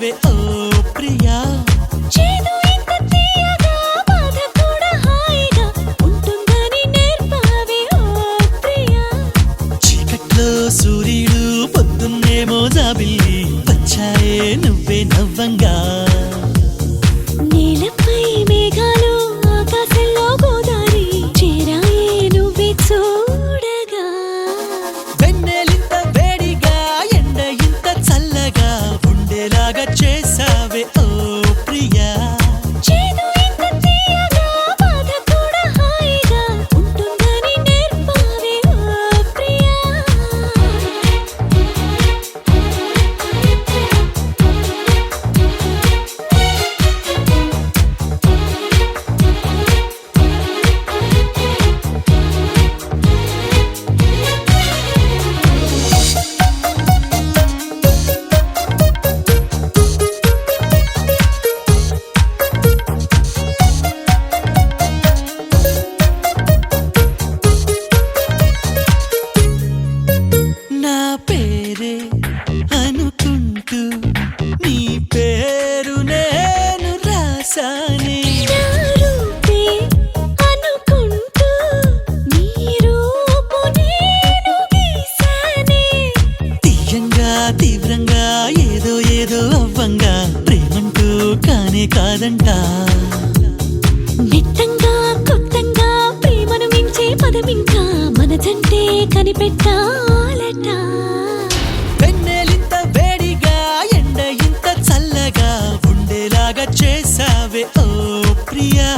చేసావే ఓ ప్రియా. సూర్యుడు పొద్దున్నేమో జాబిల్లి వచ్చాయే నువ్వే నవ్వంగా. ఉండేలాగా చేసి కాదంట. నిట్టంగా కొత్తంగా ప్రేమను మించే పదమింకా మనదంటే కనిపెట్టాలట. వెన్నెలింత వేడిగా ఎండ ఇంత చల్లగా ఉండేలాగా చేసావే ఓ ప్రియా.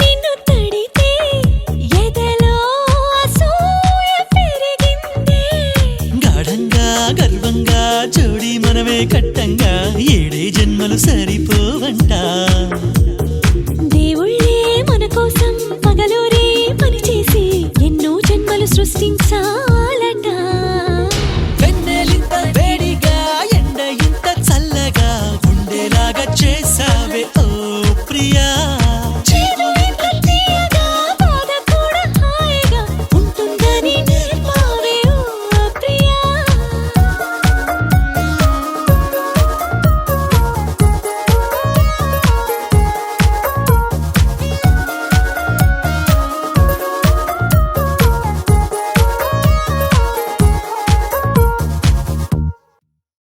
నిన్ను తడితే ఎదలో అసూయ పెరిగిందే. గాఢంగా గర్వంగా జోడి మనమే కట్టంగా ఏడే జన్మలు సరిపోవంట. దేవుళ్ళే మన కోసం పగలూరే పనిచేసి ఎన్నో జన్మలు సృష్టించా.